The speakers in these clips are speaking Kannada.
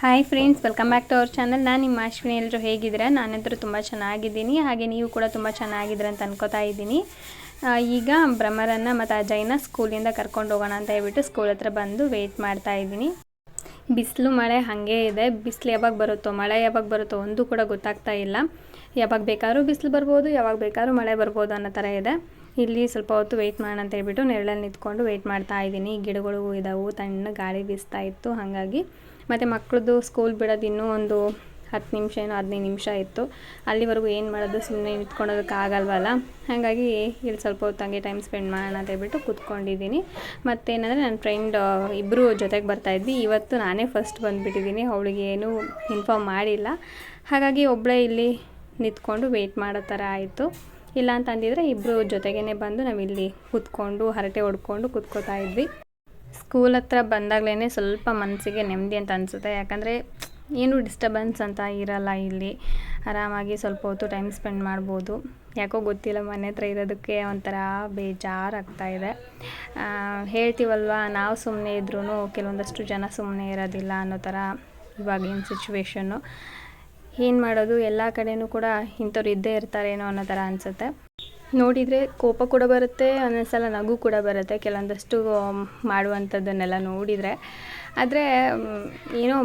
Hi friends welcome back to our channel ನಾನು ನಿಮ್ಮ ಅಶ್ವಿನಿ. ಎಲ್ಲರೂ ಹೇಗಿದ್ದೀರಾ? ನಾನಂತರೂ ತುಂಬ ಚೆನ್ನಾಗಿದ್ದೀನಿ. ಹಾಗೆ ನೀವು ಕೂಡ ತುಂಬ ಚೆನ್ನಾಗಿದ್ದೀರ ಅಂತ ಅನ್ಕೋತಾ ಇದ್ದೀನಿ. ಈಗ ಭ್ರಮರನ್ನು ಮತ್ತು ಅಜಯ್ನ ಸ್ಕೂಲಿಂದ ಕರ್ಕೊಂಡು ಹೋಗೋಣ ಅಂತ ಹೇಳ್ಬಿಟ್ಟು ಸ್ಕೂಲ್ ಹತ್ರ ಬಂದು ವೆಯ್ಟ್ ಮಾಡ್ತಾ ಇದ್ದೀನಿ. ಬಿಸಿಲು ಮಳೆ ಹಾಗೆ ಇದೆ. ಬಿಸಿಲು ಯಾವಾಗ ಬರುತ್ತೋ, ಮಳೆ ಯಾವಾಗ ಬರುತ್ತೋ ಒಂದು ಕೂಡ ಗೊತ್ತಾಗ್ತಾ ಇಲ್ಲ. ಯಾವಾಗ ಬೇಕಾದ್ರೂ ಬಿಸಿಲು ಬರ್ಬೋದು, ಯಾವಾಗ ಬೇಕಾದ್ರೂ ಮಳೆ ಬರ್ಬೋದು ಅನ್ನೋ ಥರ ಇದೆ. ಇಲ್ಲಿ ಸ್ವಲ್ಪ ಹೊತ್ತು ವೆಯ್ಟ್ ಮಾಡೋಣ ಅಂತ ಹೇಳ್ಬಿಟ್ಟು ನೆರಳಲ್ಲಿ ನಿಂತ್ಕೊಂಡು ವೆಯ್ಟ್ ಮಾಡ್ತಾ ಇದ್ದೀನಿ. ಗಿಡಗಳು ಇದಾವೆ ತಣ್ಣ ಗಾಳಿ ಬೀಸ್ತಾ ಇತ್ತು. ಹಾಗಾಗಿ ಮತ್ತು ಮಕ್ಕಳದ್ದು ಸ್ಕೂಲ್ ಬಿಡೋದು ಇನ್ನೂ ಒಂದು ಹತ್ತು ನಿಮಿಷ ಏನೋ ಹದಿನೈದು ನಿಮಿಷ ಇತ್ತು. ಅಲ್ಲಿವರೆಗೂ ಏನು ಮಾಡೋದು ಸುಮ್ಮನೆ ನಿಂತ್ಕೊಳೋದಕ್ಕೆ ಆಗಲ್ವಲ್ಲ. ಹಾಗಾಗಿ ಇಲ್ಲಿ ಸ್ವಲ್ಪ ಹೊತ್ತು ಹಂಗೆ ಟೈಮ್ ಸ್ಪೆಂಡ್ ಮಾಡೋಣ ಅಂತ ಹೇಳ್ಬಿಟ್ಟು ಕೂತ್ಕೊಂಡಿದ್ದೀನಿ. ಮತ್ತೇನಂದರೆ ನನ್ನ ಫ್ರೆಂಡ್ ಇಬ್ಬರು ಜೊತೆಗೆ ಬರ್ತಾಯಿದ್ವಿ ಇವತ್ತು ನಾನೇ ಫಸ್ಟ್ ಬಂದುಬಿಟ್ಟಿದ್ದೀನಿ. ಅವಳಿಗೆ ಏನೂ ಇನ್ಫಾರ್ಮ್ ಮಾಡಿಲ್ಲ. ಹಾಗಾಗಿ ಒಬ್ಬಳೇ ಇಲ್ಲಿ ನಿಂತ್ಕೊಂಡು ವೆಯ್ಟ್ ಮಾಡೋ ಥರ ಆಯಿತು. ಇಲ್ಲ ಅಂತ ಅಂದಿದ್ರೆ ಇಬ್ಬರು ಜೊತೆಗೇ ಬಂದು ನಾವಿಲ್ಲಿ ಕೂತ್ಕೊಂಡು, ಹರಟೆ ಹೊಡ್ಕೊಂಡು ಕೂತ್ಕೋತಾ ಇದ್ವಿ. ಸ್ಕೂಲ್ ಹತ್ರ ಬಂದಾಗಲೇ ಸ್ವಲ್ಪ ಮನಸ್ಸಿಗೆ ನೆಮ್ಮದಿ ಅಂತ ಅನಿಸುತ್ತೆ. ಯಾಕಂದರೆ ಏನು ಡಿಸ್ಟರ್ಬೆನ್ಸ್ ಅಂತ ಇರಲ್ಲ ಇಲ್ಲಿ. ಆರಾಮಾಗಿ ಸ್ವಲ್ಪ ಹೊತ್ತು ಟೈಮ್ ಸ್ಪೆಂಡ್ ಮಾಡ್ಬೋದು. ಯಾಕೋ ಗೊತ್ತಿಲ್ಲ ಮನೆ ಹತ್ರ ಇರೋದಕ್ಕೆ ಒಂಥರ ಬೇಜಾರಾಗ್ತಾ ಇದೆ. ಆ, ಹೇಳ್ತೀವಲ್ವ ನಾವು ಸುಮ್ಮನೆ ಇದ್ರೂ ಕೆಲವೊಂದಷ್ಟು ಜನ ಸುಮ್ಮನೆ ಇರೋದಿಲ್ಲ ಅನ್ನೋ ಥರ ಇವಾಗಿನ ಸಿಚುವೇಶನ್ನು ಏನು ಮಾಡೋದು ಎಲ್ಲ ಕಡೆಯೂ ಕೂಡ ಇಂಥವ್ರು ಇದ್ದೇ ಇರ್ತಾರೇನೋ ಅನ್ನೋ ಥರ ಅನಿಸುತ್ತೆ. ನೋಡಿದರೆ ಕೋಪ ಕೂಡ ಬರುತ್ತೆ ಒಂದೊಂದ್ಸಲ ನಗು ಕೂಡ ಬರುತ್ತೆ. ಕೆಲವೊಂದಷ್ಟು ಮಾಡುವಂಥದ್ದನ್ನೆಲ್ಲ ನೋಡಿದರೆ. ಆದರೆ ಏನೋ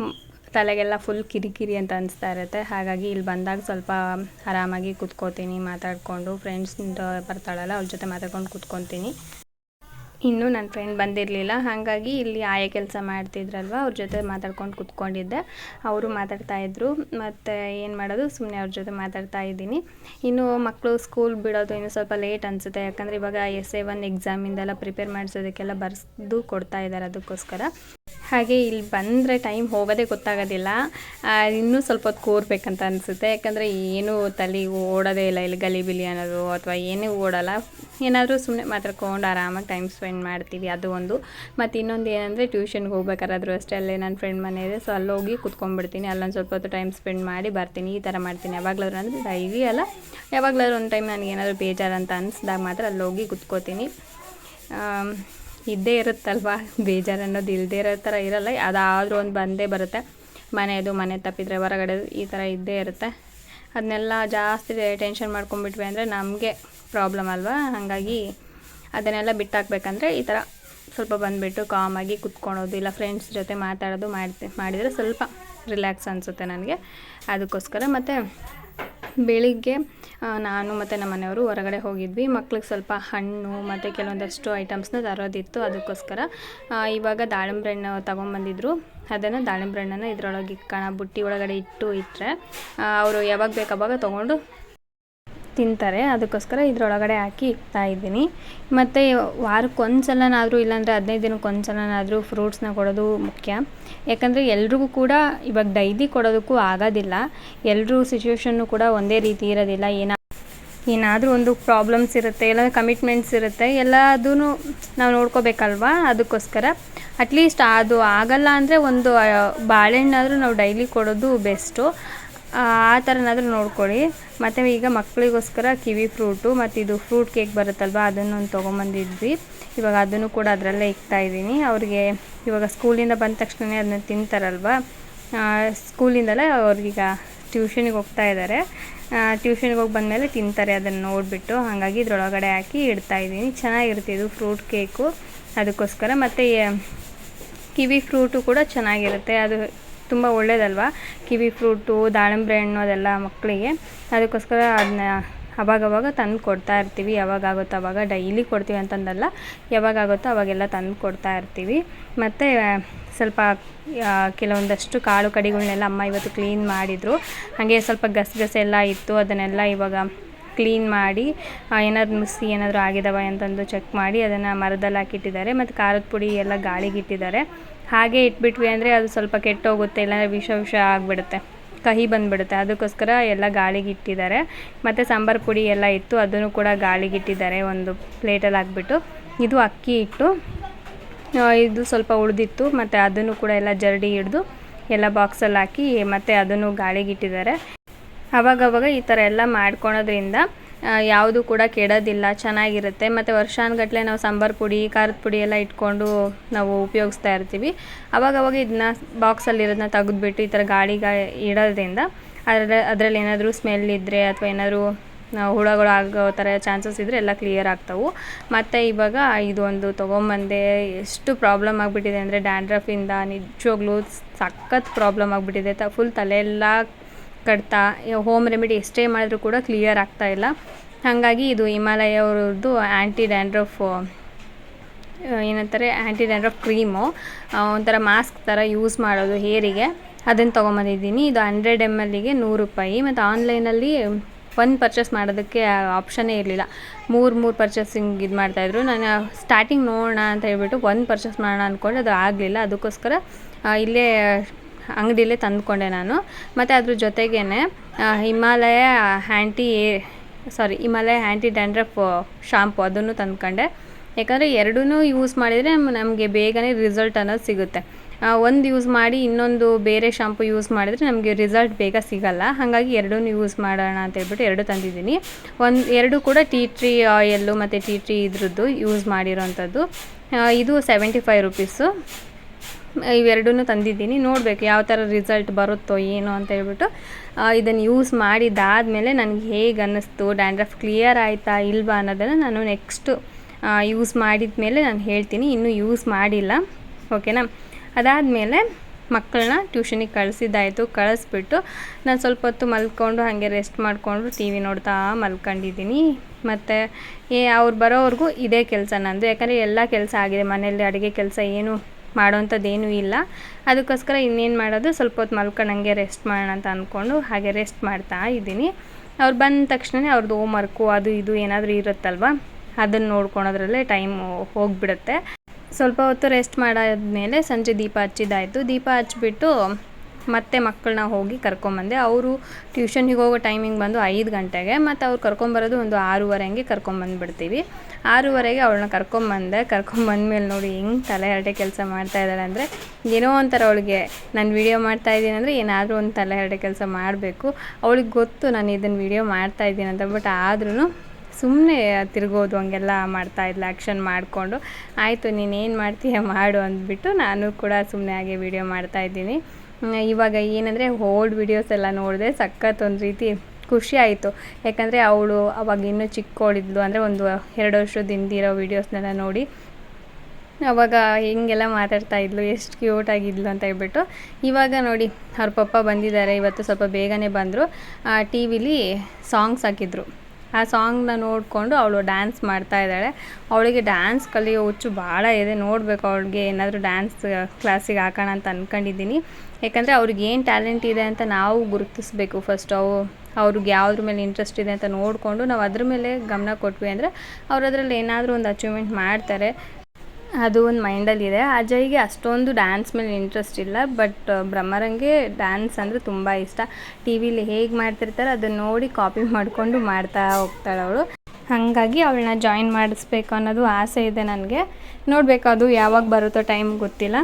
ತಲೆಗೆಲ್ಲ ಫುಲ್ ಕಿರಿಕಿರಿ ಅಂತ ಅನಿಸ್ತಾ ಇರುತ್ತೆ. ಹಾಗಾಗಿ ಇಲ್ಲಿ ಬಂದಾಗ ಸ್ವಲ್ಪ ಆರಾಮಾಗಿ ಕೂತ್ಕೋತೀನಿ, ಮಾತಾಡಿಕೊಂಡು. ಫ್ರೆಂಡ್ಸ್ ಬರ್ತಾಳಲ್ಲ ಅವ್ರ ಜೊತೆ ಮಾತಾಡ್ಕೊಂಡು ಕೂತ್ಕೊತೀನಿ. ಇನ್ನೂ ನನ್ನ ಫ್ರೆಂಡ್ ಬಂದಿರಲಿಲ್ಲ. ಹಾಗಾಗಿ ಇಲ್ಲಿ ಆಯ ಕೆಲಸ ಮಾಡ್ತಿದ್ರಲ್ವ? ಅವ್ರ ಜೊತೆ ಮಾತಾಡ್ಕೊಂಡು ಕೂತ್ಕೊಂಡಿದ್ದೆ. ಅವರು ಮಾತಾಡ್ತಾ ಇದ್ದರು ಮತ್ತು ಏನು ಮಾಡೋದು? ಸುಮ್ಮನೆ ಅವ್ರ ಜೊತೆ ಮಾತಾಡ್ತಾ ಇದ್ದೀನಿ. ಇನ್ನು ಮಕ್ಕಳು ಸ್ಕೂಲ್ ಬಿಡೋದು ಇನ್ನು ಸ್ವಲ್ಪ ಲೇಟ್ ಅನಿಸುತ್ತೆ. ಯಾಕಂದರೆ ಇವಾಗ ಎಸ್ ಎ ಒನ್ ಎಕ್ಸಾಮಿಂದೆಲ್ಲ ಪ್ರಿಪೇರ್ ಮಾಡಿಸೋದಕ್ಕೆಲ್ಲ ಬರೆಸ್ದು ಕೊಡ್ತಾ ಇದ್ದಾರೆ ಅದಕ್ಕೋಸ್ಕರ. ಹಾಗೆ ಇಲ್ಲಿ ಬಂದರೆ ಟೈಮ್ ಹೋಗೋದೇ ಗೊತ್ತಾಗೋದಿಲ್ಲ. ಇನ್ನೂ ಸ್ವಲ್ಪ ಹೊತ್ತು ಕೂರ್ಬೇಕಂತ ಅನಿಸುತ್ತೆ. ಯಾಕಂದರೆ ಏನೂ ತಲೆ ಓಡೋದೇ ಇಲ್ಲ ಇಲ್ಲಿ ಗಲಿಬಿಲಿ ಅನ್ನೋದು ಅಥವಾ ಏನೂ ಓಡಲ್ಲ. ಏನಾದರೂ ಸುಮ್ಮನೆ ಮಾತಾಡ್ಕೊಂಡು ಆರಾಮಾಗಿ ಟೈಮ್ ಸ್ಪೆಂಡ್ ಮಾಡ್ತೀವಿ, ಅದು ಒಂದು. ಮತ್ತು ಇನ್ನೊಂದು ಏನಂದರೆ ಟ್ಯೂಷನ್ಗೆ ಹೋಗ್ಬೇಕಾದ್ರೂ ಅಷ್ಟೇ. ಅಲ್ಲೇ ನನ್ನ ಫ್ರೆಂಡ್ ಮನೆ ಇದೆ ಸೊ ಅಲ್ಲೋಗಿ ಕುತ್ಕೊಂಡ್ಬಿಡ್ತೀನಿ. ಅಲ್ಲೊಂದು ಸ್ವಲ್ಪ ಹೊತ್ತು ಟೈಮ್ ಸ್ಪೆಂಡ್ ಮಾಡಿ ಬರ್ತೀನಿ, ಈ ಥರ ಮಾಡ್ತೀನಿ. ಯಾವಾಗಲಾದ್ರೂ ಅಂದರೆ ಡೈಲಿ ಅಲ್ಲ. ಯಾವಾಗಲಾದ್ರೂ ಒಂದು ಟೈಮ್ ನನಗೇನಾದರೂ ಬೇಜಾರು ಅಂತ ಅನಿಸ್ದಾಗ ಮಾತ್ರ ಅಲ್ಲೋಗಿ ಕುತ್ಕೋತೀನಿ. ಇದ್ದೇ ಇರುತ್ತಲ್ವ? ಬೇಜಾರು ಅನ್ನೋದು ಇಲ್ಲದೇ ಇರೋ ಥರ ಇರಲ್ಲ. ಅದಾದರೂ ಒಂದು ಬಂದೇ ಬರುತ್ತೆ. ಮನೆಯದು ಮನೆ ತಪ್ಪಿದರೆ ಹೊರಗಡೆ ಈ ಥರ ಇದ್ದೇ ಇರುತ್ತೆ. ಅದನ್ನೆಲ್ಲ ಜಾಸ್ತಿ ಟೆನ್ಷನ್ ಮಾಡ್ಕೊಂಡ್ಬಿಟ್ವಿ ಅಂದರೆ ನಮಗೆ ಪ್ರಾಬ್ಲಮ್ ಅಲ್ವಾ? ಹಾಗಾಗಿ ಅದನ್ನೆಲ್ಲ ಬಿಟ್ಟಾಕ್ಬೇಕಂದ್ರೆ ಈ ಥರ ಸ್ವಲ್ಪ ಬಂದುಬಿಟ್ಟು ಕಾಮಾಗಿ ಕುತ್ಕೊಳೋದು, ಇಲ್ಲ ಫ್ರೆಂಡ್ಸ್ ಜೊತೆ ಮಾತಾಡೋದು ಮಾಡ್ತಿ, ಮಾಡಿದರೆ ಸ್ವಲ್ಪ ರಿಲ್ಯಾಕ್ಸ್ ಅನಿಸುತ್ತೆ ನನಗೆ. ಅದಕ್ಕೋಸ್ಕರ ಮತ್ತು ಬೆಳಿಗ್ಗೆ ನಾನು ಮತ್ತು ನಮ್ಮ ಮನೆಯವರು ಹೊರಗಡೆ ಹೋಗಿದ್ವಿ. ಮಕ್ಳಿಗೆ ಸ್ವಲ್ಪ ಹಣ್ಣು ಮತ್ತು ಕೆಲವೊಂದಷ್ಟು ಐಟಮ್ಸ್ನ ತರೋದಿತ್ತು ಅದಕ್ಕೋಸ್ಕರ. ಇವಾಗ ದಾಳಿಂಬೆ ಹಣ್ಣು ತೊಗೊಂಬಂದಿದ್ರು. ಅದನ್ನು ದಾಳಿಂಬೆ ಹಣ್ಣನ್ನು ಇದರೊಳಗೆ ಇಕ್ಕೋಣ ಬುಟ್ಟಿ ಒಳಗಡೆ ಇಟ್ಟು ಇಟ್ಟರೆ ಅವರು ಯಾವಾಗ ಬೇಕಾವಾಗ ತೊಗೊಂಡು ತಿಂತಾರೆ, ಅದಕ್ಕೋಸ್ಕರ ಇದರೊಳಗಡೆ ಹಾಕಿ ಇಡ್ತಾ ಇದ್ದೀನಿ. ಮತ್ತು ವಾರಕ್ಕೆ ಒಂದು ಸಲನಾದರೂ ಇಲ್ಲಾಂದರೆ ಹದಿನೈದು ದಿನಕ್ಕೆ ಒಂದು ಸಲನಾದರೂ ಫ್ರೂಟ್ಸ್ನ ಕೊಡೋದು ಮುಖ್ಯ. ಯಾಕಂದರೆ ಎಲ್ರಿಗೂ ಕೂಡ ಇವಾಗ ಡೈಲಿ ಕೊಡೋದಕ್ಕೂ ಆಗೋದಿಲ್ಲ. ಎಲ್ಲರೂ ಸಿಚುವೇಶನ್ನು ಕೂಡ ಒಂದೇ ರೀತಿ ಇರೋದಿಲ್ಲ. ಏನೋ, ಏನಾದರೂ ಒಂದು ಪ್ರಾಬ್ಲಮ್ಸ್ ಇರುತ್ತೆ, ಇಲ್ಲ ಕಮಿಟ್ಮೆಂಟ್ಸ್ ಇರುತ್ತೆ ಎಲ್ಲದೂ ನಾವು ನೋಡ್ಕೋಬೇಕಲ್ವಾ? ಅದಕ್ಕೋಸ್ಕರ ಅಟ್ಲೀಸ್ಟ್ ಅದು ಆಗಲ್ಲ ಅಂದರೆ ಒಂದು ಬಾಳೆಹಣ್ಣಾದರೂ ನಾವು ಡೈಲಿ ಕೊಡೋದು ಬೆಸ್ಟು. ಆ ಥರನಾದರೂ ನೋಡ್ಕೊಳ್ಳಿ. ಮತ್ತು ಈಗ ಮಕ್ಕಳಿಗೋಸ್ಕರ ಕಿವಿ ಫ್ರೂಟು ಮತ್ತು ಇದು ಫ್ರೂಟ್ ಕೇಕ್ ಬರುತ್ತಲ್ವ, ಅದನ್ನು ಒಂದು ತೊಗೊಂಬಂದಿದ್ವಿ. ಇವಾಗ ಅದನ್ನು ಕೂಡ ಅದರಲ್ಲೇ ಇಕ್ತಾ ಇದ್ದೀನಿ. ಅವ್ರಿಗೆ ಇವಾಗ ಸ್ಕೂಲಿಂದ ಬಂದ ತಕ್ಷಣವೇ ಅದನ್ನ ತಿಂತಾರಲ್ವ ಸ್ಕೂಲಿಂದಲೇ ಅವ್ರಿಗೀಗ ಟ್ಯೂಷನಿಗೆ ಹೋಗ್ತಾ ಇದ್ದಾರೆ ಟ್ಯೂಷನ್ಗೆ ಹೋಗಿ ಬಂದಮೇಲೆ ತಿಂತಾರೆ ಅದನ್ನು ನೋಡಿಬಿಟ್ಟು. ಹಾಗಾಗಿ ಇದರೊಳಗಡೆ ಹಾಕಿ ಇಡ್ತಾ ಇದ್ದೀನಿ. ಚೆನ್ನಾಗಿರುತ್ತೆ ಇದು ಫ್ರೂಟ್ ಕೇಕು. ಅದಕ್ಕೋಸ್ಕರ ಮತ್ತು ಕಿವಿ ಫ್ರೂಟು ಕೂಡ ಚೆನ್ನಾಗಿರುತ್ತೆ. ಅದು ತುಂಬ ಒಳ್ಳೇದಲ್ವಾ? ಕಿವಿ ಫ್ರೂಟು ದಾಳಿಂಬೆ ಹಣ್ಣು ಅದೆಲ್ಲ ಮಕ್ಕಳಿಗೆ. ಅದಕ್ಕೋಸ್ಕರ ಅದನ್ನ ಅವಾಗವಾಗ ತಂದು ಕೊಡ್ತಾ ಇರ್ತೀವಿ. ಯಾವಾಗ ಆಗುತ್ತೋ ಅವಾಗ ಡೈಲಿ ಕೊಡ್ತೀವಿ ಅಂತಂದಲ್ಲ ಯಾವಾಗ ಆಗುತ್ತೋ ಅವಾಗೆಲ್ಲ ತಂದು ಕೊಡ್ತಾ ಇರ್ತೀವಿ. ಮತ್ತು ಸ್ವಲ್ಪ ಕೆಲವೊಂದಷ್ಟು ಕಾಳು ಕಡಿಗಳನ್ನೆಲ್ಲ ಅಮ್ಮ ಇವತ್ತು ಕ್ಲೀನ್ ಮಾಡಿದರು. ಹಾಗೆ ಸ್ವಲ್ಪ ಗಸಗಸೆ ಎಲ್ಲ ಇತ್ತು. ಅದನ್ನೆಲ್ಲ ಇವಾಗ ಕ್ಲೀನ್ ಮಾಡಿ ಏನಾದ್ರು ಮುಸಿ ಏನಾದರೂ ಆಗಿದಾವ ಅಂತಂದು ಚೆಕ್ ಮಾಡಿ ಅದನ್ನು ಮರದಲ್ಲಿ ಹಾಕಿಟ್ಟಿದ್ದಾರೆ. ಮತ್ತು ಖಾರದ ಪುಡಿ ಎಲ್ಲ ಗಾಳಿಗೆ ಇಟ್ಟಿದ್ದಾರೆ. ಹಾಗೆ ಇಟ್ಬಿಟ್ವಿ ಅಂದರೆ ಅದು ಸ್ವಲ್ಪ ಕೆಟ್ಟೋಗುತ್ತೆ, ಇಲ್ಲಾಂದರೆ ವಿಷ ವಿಷ ಆಗಿಬಿಡುತ್ತೆ, ಕಹಿ ಬಂದುಬಿಡುತ್ತೆ. ಅದಕ್ಕೋಸ್ಕರ ಎಲ್ಲ ಗಾಳಿಗೆ ಇಟ್ಟಿದ್ದಾರೆ. ಮತ್ತು ಸಾಂಬಾರು ಪುಡಿ ಎಲ್ಲ ಇತ್ತು, ಅದನ್ನು ಕೂಡ ಗಾಳಿಗೆ ಇಟ್ಟಿದ್ದಾರೆ ಒಂದು ಪ್ಲೇಟಲ್ಲಿ ಹಾಕ್ಬಿಟ್ಟು. ಇದು ಅಕ್ಕಿ ಇಟ್ಟು ಇದು ಸ್ವಲ್ಪ ಉಳಿದಿತ್ತು, ಮತ್ತು ಅದನ್ನು ಕೂಡ ಎಲ್ಲ ಜರಡಿ ಹಿಡ್ದು ಎಲ್ಲ ಬಾಕ್ಸಲ್ಲಿ ಹಾಕಿ, ಮತ್ತು ಅದನ್ನು ಗಾಳಿಗೆ ಇಟ್ಟಿದ್ದಾರೆ. ಅವಾಗವಾಗ ಈ ಥರ ಎಲ್ಲ ಮಾಡ್ಕೊಳೋದ್ರಿಂದ ಯಾವುದು ಕೂಡ ಕೆಡೋದಿಲ್ಲ, ಚೆನ್ನಾಗಿರುತ್ತೆ. ಮತ್ತು ವರ್ಷಾನುಗಟ್ಲೆ ನಾವು ಸಾಂಬಾರು ಪುಡಿ, ಖಾರದ ಪುಡಿ ಎಲ್ಲ ಇಟ್ಕೊಂಡು ನಾವು ಉಪಯೋಗಿಸ್ತಾ ಇರ್ತೀವಿ. ಅವಾಗವಾಗ ಇದನ್ನ ಬಾಕ್ಸಲ್ಲಿರೋದನ್ನ ತೆಗೆದ್ಬಿಟ್ಟು ಈ ಥರ ಗಾಳಿಗೆ ಇಡೋದ್ರಿಂದ ಅದರ ಅದರಲ್ಲಿ ಏನಾದರೂ ಸ್ಮೆಲ್ ಇದ್ದರೆ ಅಥವಾ ಏನಾದರೂ ಹುಳಗಳು ಆಗೋ ಥರ ಚಾನ್ಸಸ್ ಇದ್ದರೆ ಎಲ್ಲ ಕ್ಲಿಯರ್ ಆಗ್ತವೆ. ಮತ್ತು ಇವಾಗ ಇದೊಂದು ತೊಗೊಂಬಂದೆ ಎಷ್ಟು ಪ್ರಾಬ್ಲಮ್ ಆಗಿಬಿಟ್ಟಿದೆ ಅಂದರೆ ಡ್ಯಾಂಡ್ರಫಿಂದ ನಿಜವಾಗ್ಲೂ ಸಖತ್ ಪ್ರಾಬ್ಲಮ್ ಆಗಿಬಿಟ್ಟಿದೆ. ತ ಫುಲ್ ತಲೆಯೆಲ್ಲ ಕಡ್ತಾ ಹೋಮ್ ರೆಮಿಡಿ ಎಷ್ಟೇ ಮಾಡಿದ್ರೂ ಕೂಡ ಕ್ಲಿಯರ್ ಆಗ್ತಾ ಇಲ್ಲ. ಹಾಗಾಗಿ ಇದು ಹಿಮಾಲಯ ಅವ್ರದ್ದು ಆ್ಯಂಟಿ ಡ್ಯಾಂಡ್ರಫ್ ಏನಂತಾರೆ ಆ್ಯಂಟಿ ಡ್ಯಾಂಡ್ರಫ್ ಕ್ರೀಮು ಒಂಥರ ಮಾಸ್ಕ್ ಥರ ಯೂಸ್ ಮಾಡೋದು ಹೇರಿಗೆ, ಅದನ್ನು ತೊಗೊಂಬಂದಿದ್ದೀನಿ. ಇದು ಹಂಡ್ರೆಡ್ ಎಂ ಎಲ್ಲಿಗೆ ನೂರು ರೂಪಾಯಿ. ಮತ್ತು ಆನ್ಲೈನಲ್ಲಿ ಒಂದು ಪರ್ಚೇಸ್ ಮಾಡೋದಕ್ಕೆ ಆಪ್ಷನ್ನೇ ಇರಲಿಲ್ಲ. ಮೂರು ಮೂರು ಪರ್ಚೇಸಿಂಗ್ ಇದು ಮಾಡ್ತಾಯಿದ್ರು ನಾನು ಸ್ಟಾರ್ಟಿಂಗ್ ನೋಡೋಣ ಅಂತ ಹೇಳ್ಬಿಟ್ಟು ಒಂದು ಪರ್ಚೇಸ್ ಮಾಡೋಣ ಅಂದ್ಕೊಂಡು ಅದು ಆಗಲಿಲ್ಲ. ಅದಕ್ಕೋಸ್ಕರ ಇಲ್ಲೇ ಅಂಗಡಿಲೇ ತಂದುಕೊಂಡೆ ನಾನು. ಮತ್ತು ಅದ್ರ ಜೊತೆಗೇ Himalaya anti sorry Himalaya anti dandruff shampoo ಅದನ್ನು ತಂದ್ಕೊಂಡೆ. ಯಾಕಂದರೆ ಎರಡೂ ಯೂಸ್ ಮಾಡಿದರೆ ನಮಗೆ ಬೇಗನೆ ರಿಸಲ್ಟ್ ಅನ್ನೋದು ಸಿಗುತ್ತೆ. ಒಂದು ಯೂಸ್ ಮಾಡಿ ಇನ್ನೊಂದು ಬೇರೆ ಶಾಂಪು ಯೂಸ್ ಮಾಡಿದರೆ ನಮಗೆ ರಿಸಲ್ಟ್ ಬೇಗ ಸಿಗಲ್ಲ. ಹಾಗಾಗಿ ಎರಡೂ ಯೂಸ್ ಮಾಡೋಣ ಅಂತ ಹೇಳ್ಬಿಟ್ಟು ಎರಡು ತಂದಿದ್ದೀನಿ. ಒಂದು, ಎರಡು ಕೂಡ ಟೀ ಟ್ರೀ ಆಯಲ್ಲು ಮತ್ತು ಟೀ ಟ್ರೀ ಇದ್ರದ್ದು ಯೂಸ್ ಮಾಡಿರೋವಂಥದ್ದು ಇದು ಸೆವೆಂಟಿ ಫೈವ್ ರುಪೀಸು ಇವೆರಡೂ ತಂದಿದ್ದೀನಿ. ನೋಡಬೇಕು ಯಾವ ಥರ ರಿಸಲ್ಟ್ ಬರುತ್ತೋ ಏನೋ ಅಂತ ಹೇಳ್ಬಿಟ್ಟು ಇದನ್ನು ಯೂಸ್ ಮಾಡಿದ್ದಾದಮೇಲೆ ನನಗೆ ಹೇಗೆ ಅನ್ನಿಸ್ತು ಡ್ಯಾಂಡ್ರಫ್ ಕ್ಲಿಯರ್ ಆಯಿತಾ ಇಲ್ವಾ ಅನ್ನೋದನ್ನು ನಾನು ನೆಕ್ಸ್ಟು ಯೂಸ್ ಮಾಡಿದ ಮೇಲೆ ನಾನು ಹೇಳ್ತೀನಿ. ಇನ್ನೂ ಯೂಸ್ ಮಾಡಿಲ್ಲ. ಓಕೆನಾ ಅದಾದಮೇಲೆ ಮಕ್ಕಳನ್ನ ಟ್ಯೂಷನಿಗೆ ಕಳಿಸಿದ್ದಾಯಿತು. ಕಳಿಸ್ಬಿಟ್ಟು ನಾನು ಸ್ವಲ್ಪ ಹೊತ್ತು ಮಲ್ಕೊಂಡು ಹಾಗೆ ರೆಸ್ಟ್ ಮಾಡಿಕೊಂಡು ಟಿ ವಿ ನೋಡ್ತಾ ಮಲ್ಕೊಂಡಿದ್ದೀನಿ. ಮತ್ತು, ಏ, ಅವ್ರು ಬರೋವರೆಗೂ ಇದೇ ಕೆಲಸ ನಂದು ಯಾಕಂದರೆ ಎಲ್ಲ ಕೆಲಸ ಆಗಿದೆ. ಮನೆಯಲ್ಲಿ ಅಡುಗೆ ಕೆಲಸ ಏನು ಮಾಡೋವಂಥದ್ದೇನೂ ಇಲ್ಲ. ಅದಕ್ಕೋಸ್ಕರ ಇನ್ನೇನು ಮಾಡೋದು, ಸ್ವಲ್ಪ ಹೊತ್ತು ಮಲ್ಕೊಂಡು ಹಂಗೆ ರೆಸ್ಟ್ ಮಾಡೋಣ ಅಂತ ಅಂದ್ಕೊಂಡು ಹಾಗೆ ರೆಸ್ಟ್ ಮಾಡ್ತಾ ಇದ್ದೀನಿ. ಅವ್ರು ಬಂದ ತಕ್ಷಣ ಅವ್ರದ್ದು ಹೋಮ್ ವರ್ಕು ಅದು ಇದು ಏನಾದರೂ ಇರುತ್ತಲ್ವ, ಅದನ್ನು ನೋಡ್ಕೊಳೋದ್ರಲ್ಲೇ ಟೈಮ್ ಹೋಗಿಬಿಡುತ್ತೆ. ಸ್ವಲ್ಪ ಹೊತ್ತು ರೆಸ್ಟ್ ಮಾಡಾದ್ಮೇಲೆ ಸಂಜೆ ದೀಪ ಹಚ್ಚಿದ್ದಾಯಿತು. ದೀಪ ಹಚ್ಬಿಟ್ಟು ಮತ್ತೆ ಮಕ್ಕಳನ್ನ ಹೋಗಿ ಕರ್ಕೊಂಬಂದೆ. ಅವರು ಟ್ಯೂಷನ್ಗೆ ಹೋಗೋ ಟೈಮಿಂಗ್ ಬಂದು ಐದು ಗಂಟೆಗೆ, ಮತ್ತು ಅವ್ರು ಕರ್ಕೊಂಬರೋದು ಒಂದು ಆರೂವರೆ ಹಂಗೆ ಕರ್ಕೊಂಬಂದುಬಿಡ್ತೀವಿ. ಆರೂವರೆಗೆ ಅವಳನ್ನ ಕರ್ಕೊಂಬಂದೆ, ಕರ್ಕೊಂಬಂದ್ಮೇಲೆ ನೋಡಿ ಹೆಂಗೆ ತಲೆ ಹರಟೆ ಕೆಲಸ ಮಾಡ್ತಾ ಇದ್ದಾಳೆ ಅಂದರೆ, ಏನೋ ಒಂಥರ ಅವಳಿಗೆ ನಾನು ವೀಡಿಯೋ ಮಾಡ್ತಾ ಇದ್ದೀನಿ ಅಂದರೆ ಏನಾದರೂ ಒಂದು ತಲೆ ಹರಟೆ ಕೆಲಸ ಮಾಡಬೇಕು. ಅವಳಿಗೆ ಗೊತ್ತು ನಾನು ಇದನ್ನು ವೀಡಿಯೋ ಮಾಡ್ತಾ ಇದ್ದೀನಿ ಅಂತ, ಬಟ್ ಆದ್ರೂ ಸುಮ್ಮನೆ ತಿರುಗೋದು ಹಂಗೆಲ್ಲ ಮಾಡ್ತಾಯಿದ್ಲು ಆ್ಯಕ್ಷನ್ ಮಾಡಿಕೊಂಡು. ಆಯಿತು ಏನು ಮಾಡ್ತೀಯ, ಮಾಡು ಅಂದ್ಬಿಟ್ಟು ನಾನು ಕೂಡ ಸುಮ್ಮನೆ ಹಾಗೆ ವೀಡಿಯೋ ಮಾಡ್ತಾಯಿದ್ದೀನಿ ಇವಾಗ ಏನಂದರೆ ಓಲ್ಡ್ ವಿಡಿಯೋಸ್ ಎಲ್ಲ ನೋಡಿದೆ ಸಖತ್ ಒಂದು ರೀತಿ ಖುಷಿ ಆಯಿತು. ಯಾಕಂದರೆ ಅವಳು ಅವಾಗ ಇನ್ನೂ ಚಿಕ್ಕೋಳಿದ್ಲು ಅಂದರೆ ಒಂದು ಎರಡು ವರ್ಷದ ಹಿಂದಿರೋ ವೀಡಿಯೋಸ್ನೆಲ್ಲ ನೋಡಿ ಅವಾಗ ಹೆಂಗೆಲ್ಲ ಮಾತಾಡ್ತಾ ಇದ್ಲು, ಎಷ್ಟು ಕ್ಯೂಟ್ ಆಗಿದ್ಲು ಅಂತ ಹೇಳ್ಬಿಟ್ಟು. ಇವಾಗ ನೋಡಿ, ಅವ್ರ ಪಪ್ಪ ಬಂದಿದ್ದಾರೆ, ಇವತ್ತು ಸ್ವಲ್ಪ ಬೇಗನೆ ಬಂದರು. ಟಿ ವಿಲಿ ಸಾಂಗ್ಸ್ ಹಾಕಿದ್ರು. ಆ ಸಾಂಗ್ನ ನೋಡಿಕೊಂಡು ಅವಳು ಡ್ಯಾನ್ಸ್ ಮಾಡ್ತಾ ಇದ್ದಾಳೆ. ಅವಳಿಗೆ ಡ್ಯಾನ್ಸ್ ಕಲಿಯೋ ಹುಚ್ಚು ಭಾಳ ಇದೆ. ನೋಡಬೇಕು ಅವಳಿಗೆ ಏನಾದರೂ ಡ್ಯಾನ್ಸ್ ಕ್ಲಾಸಿಗೆ ಹಾಕೋಣ ಅಂತ ಅಂದ್ಕೊಂಡಿದ್ದೀನಿ ಯಾಕಂದರೆ ಅವ್ರಿಗೆ ಏನು ಟ್ಯಾಲೆಂಟ್ ಇದೆ ಅಂತ ನಾವು ಗುರುತಿಸ್ಬೇಕು ಫಸ್ಟ್ ಅವು, ಅವ್ರಿಗೆ ಯಾವ್ದ್ರ ಮೇಲೆ ಇಂಟ್ರೆಸ್ಟ್ ಇದೆ ಅಂತ ನೋಡಿಕೊಂಡು ನಾವು ಅದ್ರ ಮೇಲೆ ಗಮನ ಕೊಟ್ವಿ ಅಂದರೆ ಅವ್ರು ಅದರಲ್ಲಿ ಏನಾದರೂ ಒಂದು ಅಚೀವ್ಮೆಂಟ್ ಮಾಡ್ತಾರೆ. ಅದು ಒಂದು ಮೈಂಡಲ್ಲಿದೆ ಅಜಯ್ಗೆ ಅಷ್ಟೊಂದು ಡ್ಯಾನ್ಸ್ ಮೇಲೆ ಇಂಟ್ರೆಸ್ಟ್ ಇಲ್ಲ ಬಟ್ ಬ್ರಹ್ಮರಂಗೆ ಡ್ಯಾನ್ಸ್ ಅಂದರೆ ತುಂಬ ಇಷ್ಟ. ಟಿ ವಿಲಿ ಹೇಗೆ ಮಾಡ್ತಿರ್ತಾರೆ ಅದನ್ನು ನೋಡಿ ಕಾಪಿ ಮಾಡಿಕೊಂಡು ಮಾಡ್ತಾ ಹೋಗ್ತಾಳೆ ಅವಳು. ಹಾಗಾಗಿ ಅವಳನ್ನ ಜಾಯಿನ್ ಮಾಡಿಸ್ಬೇಕು ಅನ್ನೋದು ಆಸೆ ಇದೆ ನನಗೆ. ನೋಡಬೇಕು ಅದು ಯಾವಾಗ ಬರುತ್ತೋ ಟೈಮ್ ಗೊತ್ತಿಲ್ಲ.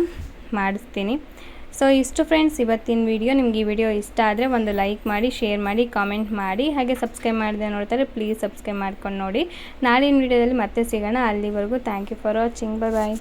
ಮಾಡಿಸ್ತೀನಿ. ಸೊ ಇಷ್ಟು ಫ್ರೆಂಡ್ಸ್ ಇವತ್ತಿನ ವಿಡಿಯೋ ನಿಮ್ಗೆ ಈ ವಿಡಿಯೋ ಇಷ್ಟ ಆದರೆ ಒಂದು ಲೈಕ್ ಮಾಡಿ ಶೇರ್ ಮಾಡಿ ಕಾಮೆಂಟ್ ಮಾಡಿ. ಹಾಗೆ ಸಬ್ಸ್ಕ್ರೈಬ್ ಮಾಡಿದೆ ನೋಡ್ತಾರೆ ಪ್ಲೀಸ್ ಸಬ್ಸ್ಕ್ರೈಬ್ ಮಾಡ್ಕೊಂಡು ನೋಡಿ. ನಾಳಿನ ವಿಡಿಯೋದಲ್ಲಿ ಮತ್ತೆ ಸಿಗೋಣ. ಅಲ್ಲಿವರೆಗೂ thank you for watching bye bye